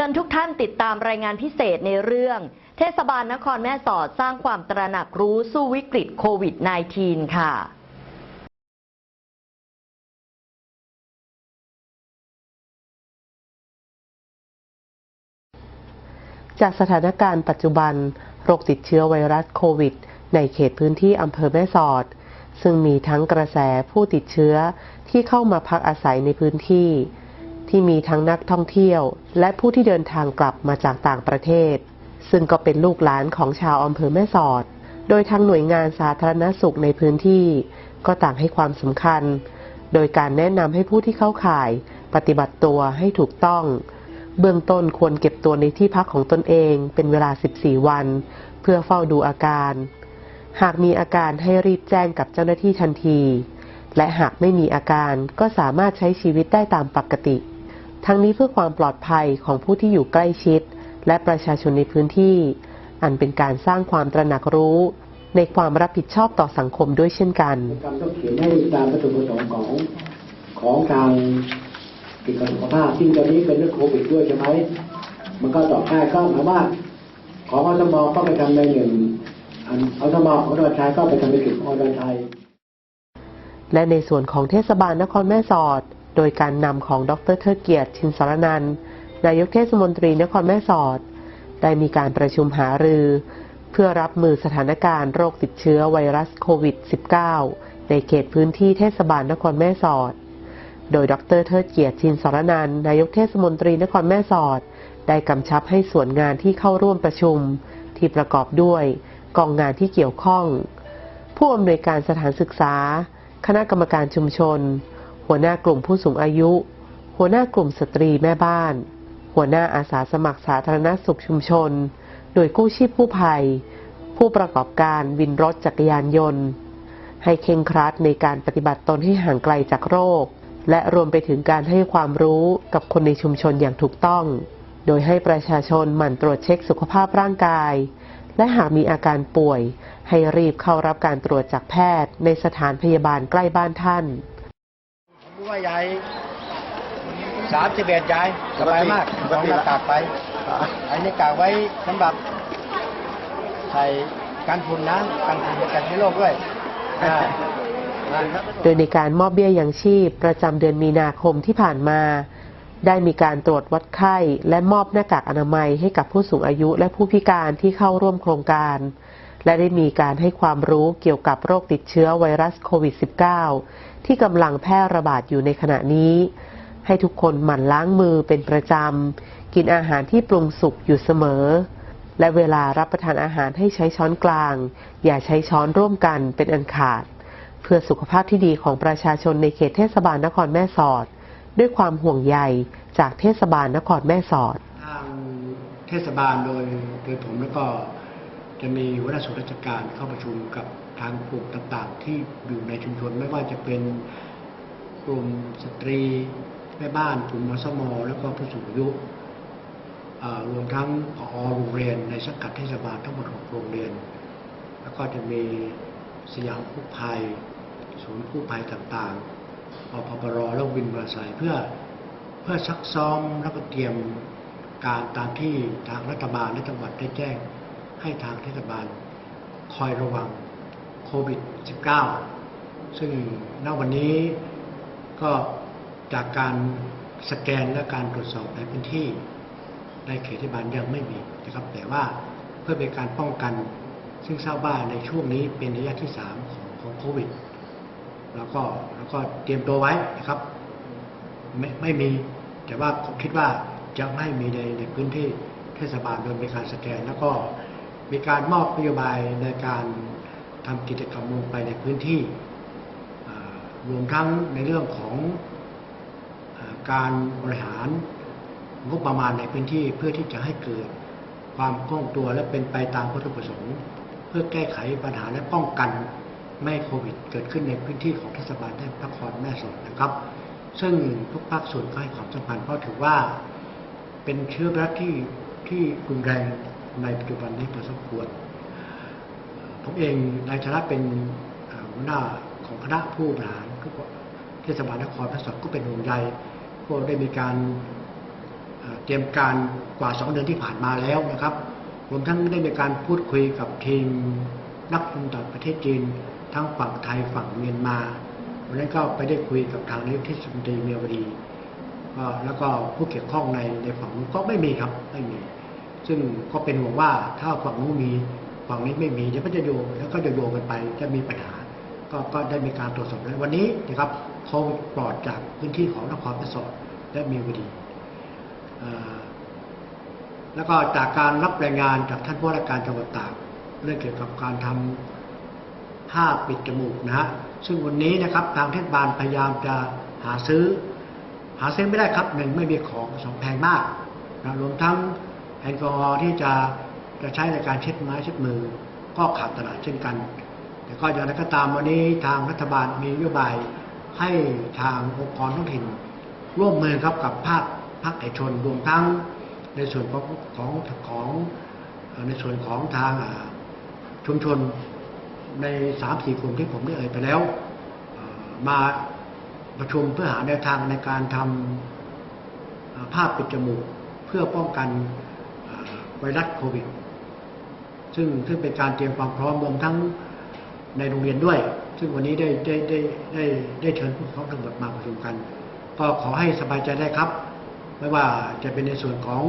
ชิญทุกท่านติดตามรายงานพิเศษในเรื่อง เทศบาลนครแม่สอดสร้างความตระหนักรู้สู้วิกฤตโควิด -19 ค่ะจากสถานการณ์ปัจจุบัน โรคติดเชื้อไวรัสโควิด ในเขตพื้นที่อำเภอแม่สอด ซึ่งมีทั้งกระแสผู้ติดเชื้อที่เข้ามาพักอาศัยในพื้นที่ ที่มีทั้งนักท่องเที่ยว และผู้ที่เดินทางกลับมาจากต่างประเทศ ซึ่งก็เป็นลูกหลานของชาวอำเภอแม่สอด โดยทางหน่วยงานสาธารณสุขในพื้นที่ ก็ต่างให้ความสำคัญ โดยการแนะนำให้ผู้ที่เข้าข่ายปฏิบัติตัวให้ถูกต้อง เบื้องต้นควรเก็บตัวในที่พักของตนเองเป็นเวลา 14 วัน เพื่อเฝ้าดูอาการ หากมีอาการให้รีบแจ้งกับเจ้าหน้าที่ทันที และหากไม่มีอาการก็สามารถใช้ชีวิตได้ตามปกติ ทั้งนี้เพื่อความปลอดภัยของผู้ที่อยู่ใกล้ชิด และประชาชนในพื้นที่ อันเป็นการสร้างความตระหนักรู้ ในความรับผิดชอบต่อสังคมด้วยเช่นกันกรรมต้องเขียนให้ตามวัตถุประสงค์ของของทางกิจการสุขภาพซึ่งตอนนี้เป็นเรื่องโควิดด้วยใช่ไหมมันก็ตอบได้ก็หมายว่าของอสมก็ไปทำในหนึ่งอันอสมของดอนชัยก็ไปทำในกลุ่มอดอนชัยและในส่วนของเทศบาลนครแม่สอด โดยการนำของดรเทิดเกียรติชินสารนันนายกเทศมนตรีนครแม่สอด ได้มีการประชุมหารือ เพื่อรับมือสถานการณ์โรคติดเชื้อไวรัสโควิด -19 ในเขตพื้นที่เทศบาลนครแม่สอด โดยดรเทิดเกียรติชินสารนันนายกเทศมนตรีนครแม่สอด ได้กำชับให้ส่วนงานที่เข้าร่วมประชุม ที่ประกอบด้วยกองงานที่เกี่ยวข้อง ผู้อำนวยการสถานศึกษา คณะกรรมการชุมชน หัวหน้ากลุ่มผู้สูงอายุ หัวหน้ากลุ่มสตรีแม่บ้าน หัวหน้าอาสาสมัครสาธารณสุขชุมชน หน่วยกู้ชีพผู้ภัย ผู้ประกอบการวินรถจักรยานยนต์ ให้เคร่งครัดในการปฏิบัติตนให้ห่างไกลจากโรค และรวมไปถึงการให้ความรู้กับคนในชุมชนอย่างถูกต้อง โดยให้ประชาชนหมั่นตรวจเช็คสุขภาพร่างกาย และหากมีอาการป่วย ให้รีบเข้ารับการตรวจจากแพทย์ในสถานพยาบาลใกล้บ้านท่าน ว่ายายสามสิบเอ็ดยายสบายมากปกลองติหน้าละกากไป อันนี้กากไว้สำหรับใส่กันฝุ่นนะกันฝุ่นในกันให้โรคด้วยอ่านะครับโดยในการมอบเบี้ยยังชีพประจำเดือนมีนาคมที่ผ่านมา ได้มีการตรวจวัดไข้ และมอบหน้ากากอนามัยให้กับผู้สูงอายุและผู้พิการที่เข้าร่วมโครงการ และได้มีการให้ความรู้เกี่ยวกับโรคติดเชื้อไวรัสโควิด -19 ที่กำลังแพร่ระบาดอยู่ในขณะนี้ ให้ทุกคนหมั่นล้างมือเป็นประจำ กินอาหารที่ปรุงสุกอยู่เสมอ และเวลารับประทานอาหารให้ใช้ช้อนกลาง อย่าใช้ช้อนร่วมกันเป็นอันขาด เพื่อสุขภาพที่ดีของประชาชนในเขตเทศบาลนครแม่สอด ด้วยความห่วงใยจากเทศบาลนครแม่สอดทางเทศบาลโดยโดยผมแล้วก็ จะมีหัวหน้าส่วนราชการเข้าประชุมกับทางกลุ่มต่างๆ ที่อยู่ในชุมชน ไม่ว่าจะเป็นกลุ่มสตรีแม่บ้านกลุ่มมสมแล้วก็ผู้สูงอายุรวมทั้งผอโรงเรียนในสังกัดเทศบาลทั้งหมดหกโรงเรียน แล้วก็จะมีสยามกู้ภัย ศูนย์กู้ภัยต่างๆอพปรและวินมอเตอร์ไซค์เพื่อเพื่อซักซ้อมแล้วก็เตรียมการตามที่ทางรัฐบาลและจังหวัดได้แจ้ง ให้ทางเทศบาลคอยระวังโควิด -19 ซึ่งณวันนี้ก็จากการสแกนและการตรวจสอบในพื้นที่ ในเขตเทศบาลยังไม่มีนะครับ แต่ว่าเพื่อเป็นการป้องกัน ซึ่งทราบว่าในช่วงนี้เป็นระยะที่ 3 ของของโควิด แล้วก็แล้วก็เตรียมตัวไว้นะครับไม่ไม่มี แต่ว่าผมคิดว่าจะไม่มีในในพื้นที่เทศบาลโดยมีการสแกนแล้วก็ มีการมอบนโยบายในการทำกิจกรรมลงไปในพื้นที่รวมทั้งในเรื่องของอการบริหารงบประมาณในพื้นที่เพื่อที่จะให้เกิดความคล่องตัวและเป็นไปตามวัตถุประสงค์ เพื่อแก้ไขปัญหาและป้องกันไม่ให้โควิดเกิดขึ้นในพื้นที่ของเทศบาลนครแม่สอดนะครับ ซึ่งทุกภาคส่วนก็ให้ความสำคัญเพราะถือว่า เป็นเชื้อไวรัสที่ที่รุนแรง ในปัจจุบันนี้พอสมควร ผมเองในฐานะเป็นหัวหน้าของคณะผู้บริหารทุกเทศบาลนครแม่สอดก็เป็นห่วงใยก็ได้มีการเตรียมการกว่า 2 เดือนที่ผ่านมาแล้วนะครับรวมทั้งได้มีการพูดคุยกับทีมนักลงทุนต่างประเทศจีน ทั้งฝั่งไทยฝั่งเมียนมาวันนั้นก็ไปได้คุยกับทางนายกเทศมนตรีเมียวดีแล้วก็ผู้เกี่ยวข้องในในฝั่งก็ไม่มีครับไม่มี ซึ่งก็เป็นห่วงว่าถ้าฝั่งนู้นมีฝั่งนี้ไม่มีเดี๋ยวมันจะโยงแล้วก็จะโยงกันไปจะมีปัญหาก็ก็ได้มีการตรวจสอบแล้ววันนี้นะครับเขาปลอดจากพื้นที่ของนครปฐมและมีวดี แล้วก็จากการรับรายงานจากท่านผู้ว่าราชการจังหวัดตากเรื่องเกี่ยวกับการทำผ้าปิดจมูกนะฮะซึ่งวันนี้นะครับทางเทศบาลพยายามจะหาซื้อ หาซื้อไม่ได้ครับหนึ่งไม่มีของสองแพงมากนะรวมทั้ง แอลกอฮอล์ที่จะจะใช้ในการเช็ดไม้เช็ดมือ ก็ขาดตลาดเช่นกัน แต่ก็อย่างไรก็ตามวันนี้ทางรัฐบาลมีนโยบายให้ทางองค์กรท้องถิ่น ร่วมมือครับกับภาคภาคเอกชนรวมทั้งในส่วนของของของในส่วนของทางชุมชนในสามสี่กลุ่มที่ผมได้เอ่ยไปแล้ว มาประชุมเพื่อหาแนวทางในการทำเอ่อผ้าปิดจมูกเพื่อป้องกัน ไวรัสโควิด ซึ่งซึ่งเป็นการเตรียมความพร้อมรวมทั้งในโรงเรียนด้วย ซึ่งวันนี้ได้ได้ได้ได้ได้เชิญผู้ปกครองทั้งหมดมาประชุมกัน ก็ขอให้สบายใจได้ครับ ไม่ว่าจะเป็นในส่วนของ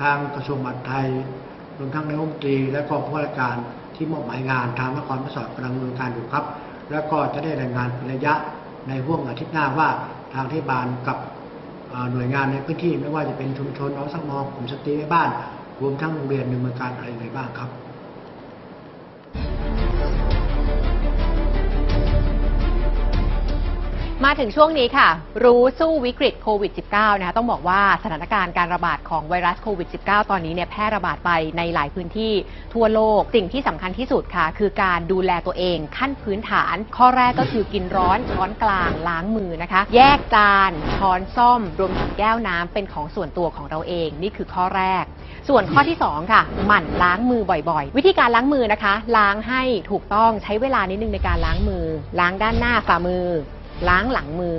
ทางกระทรวงมหาดไทยรวมทั้งนายกรัฐมนตรี และก็ผู้ว่าราชการที่มอบหมายงานทางนครปฐมกำลังดำเนินการอยู่ครับ แล้วก็จะได้รายงานเป็นระยะในห่วงอาทิตย์หน้าว่าทางเทศบาลกับหน่วยงานในพื้นที่ไม่ว่าจะเป็นชุมชนอสมกลุ่มสตรีแม่บ้าน รวมทั้งโรงเรียนดำเนินการอะไรยังไงบ้างครับ มาถึงช่วงนี้ค่ะ รู้สู้วิกฤตโควิด -19 นะคะต้องบอกว่าสถานการณ์การระบาดของไวรัสโควิด -19 ตอนนี้เนี่ยแพร่ระบาดไปในหลายพื้นที่ทั่วโลก สิ่งที่สำคัญที่สุดค่ะ คือการดูแลตัวเองขั้นพื้นฐาน ข้อแรกก็คือกินร้อนช้อนกลางล้างมือนะคะ แยกจานช้อนซ่อม รวมถึงแก้วน้ำเป็นของส่วนตัวของเราเอง นี่คือข้อแรก ส่วนข้อที่ 2 ค่ะ หมั่นล้างมือบ่อยๆ วิธีการล้างมือนะคะ ล้างให้ถูกต้องใช้เวลานิดนึงในการล้างมือ ล้างด้านหน้าฝ่ามือ ล้างหลังมือ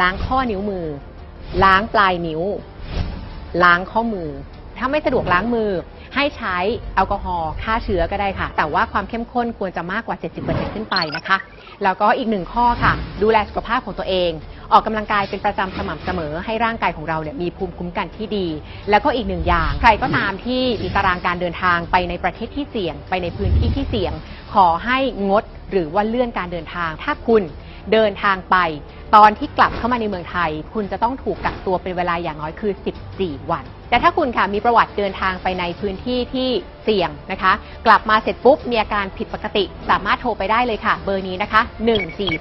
ล้างข้อนิ้วมือ ล้างปลายนิ้ว ล้างข้อมือ ถ้าไม่สะดวกล้างมือ ให้ใช้แอลกอฮอล์ฆ่าเชื้อก็ได้ค่ะ แต่ว่าความเข้มข้นควรจะมากกว่า 70%ขึ้นไปนะคะ แล้วก็อีกหนึ่งข้อค่ะ ดูแลสุขภาพของตัวเอง ออกกำลังกายเป็นประจำสม่ำเสมอ ให้ร่างกายของเราเนี่ยมีภูมิคุ้มกันที่ดี แล้วก็อีกหนึ่งอย่าง ใครก็ตามที่มีตารางการเดินทางไปในประเทศที่เสี่ยง ไปในพื้นที่ที่เสี่ยง ขอให้งดหรือว่าเลื่อนการเดินทาง ถ้าคุณ เดินทางไป ตอนที่กลับเข้ามาในเมืองไทย คุณจะต้องถูกกักตัวเป็นเวลาอย่างน้อยคือ 14 วัน แต่ถ้าคุณค่ะมีประวัติเดินทางไปในพื้นที่ที่เสี่ยงนะคะ กลับมาเสร็จปุ๊บมีอาการผิดปกติ สามารถโทรไปได้เลยค่ะ เบอร์นี้นะคะ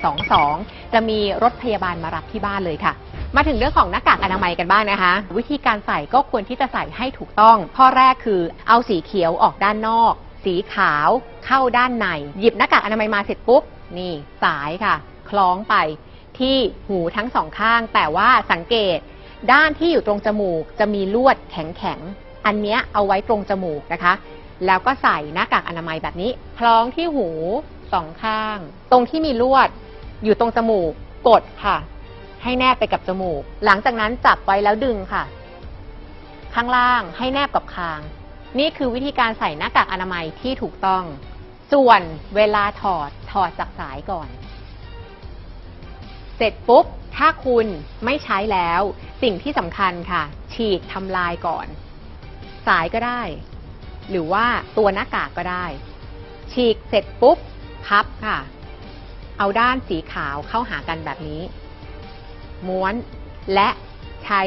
1422 จะมีรถพยาบาลมารับที่บ้านเลยค่ะมาถึงเรื่องของหน้ากากอนามัยกันบ้างนะคะ วิธีการใส่ก็ควรที่จะใส่ให้ถูกต้อง ข้อแรกคือเอาสีเขียวออกด้านนอก สีขาวเข้าด้านใน หยิบหน้ากากอนามัยมาเสร็จปุ๊บ นี่สายค่ะ คล้องไปที่หูทั้งสองข้าง แต่ว่าสังเกตด้านที่อยู่ตรงจมูกจะมีลวดแข็งๆ อันนี้เอาไว้ตรงจมูกนะคะ แล้วก็ใส่หน้ากากอนามัยแบบนี้ คล้องที่หูสองข้าง ตรงที่มีลวดอยู่ตรงจมูกกดค่ะ ให้แนบไปกับจมูก หลังจากนั้นจับไว้แล้วดึงค่ะ ข้างล่างให้แนบกับคาง นี่คือวิธีการใส่หน้ากากอนามัยที่ถูกต้อง ส่วนเวลาถอดถอดจากสายก่อน เสร็จปุ๊บ ถ้าคุณไม่ใช้แล้ว สิ่งที่สำคัญค่ะ ฉีกทำลายก่อน สายก็ได้ หรือว่าตัวหน้ากากก็ได้ ฉีกเสร็จปุ๊บ พับค่ะ เอาด้านสีขาวเข้าหากันแบบนี้ ม้วนและใช้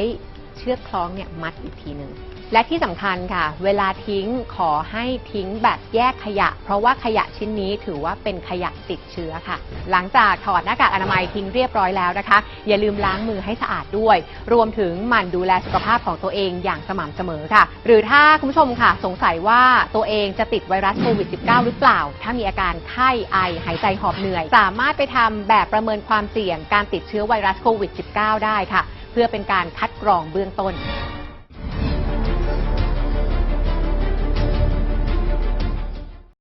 เชือกคล้องเนี่ยมัดอีกทีหนึ่ง และที่สำคัญค่ะ เวลาทิ้งขอให้ทิ้งแบบแยกขยะ เพราะว่าขยะชิ้นนี้ถือว่าเป็นขยะติดเชื้อค่ะ หลังจากถอดหน้ากากอนามัยทิ้งเรียบร้อยแล้วนะคะ อย่าลืมล้างมือให้สะอาดด้วย รวมถึงหมั่นดูแลสุขภาพของตัวเองอย่างสม่ำเสมอค่ะ หรือถ้าคุณผู้ชมค่ะ สงสัยว่าตัวเองจะติดไวรัสโควิด -19 หรือเปล่า ถ้ามีอาการไข้ไอหายใจหอบเหนื่อย สามารถไปทำแบบประเมินความเสี่ยงการติดเชื้อไวรัสโควิด -19 ได้ค่ะ เพื่อเป็นการคัดกรองเบื้องต้น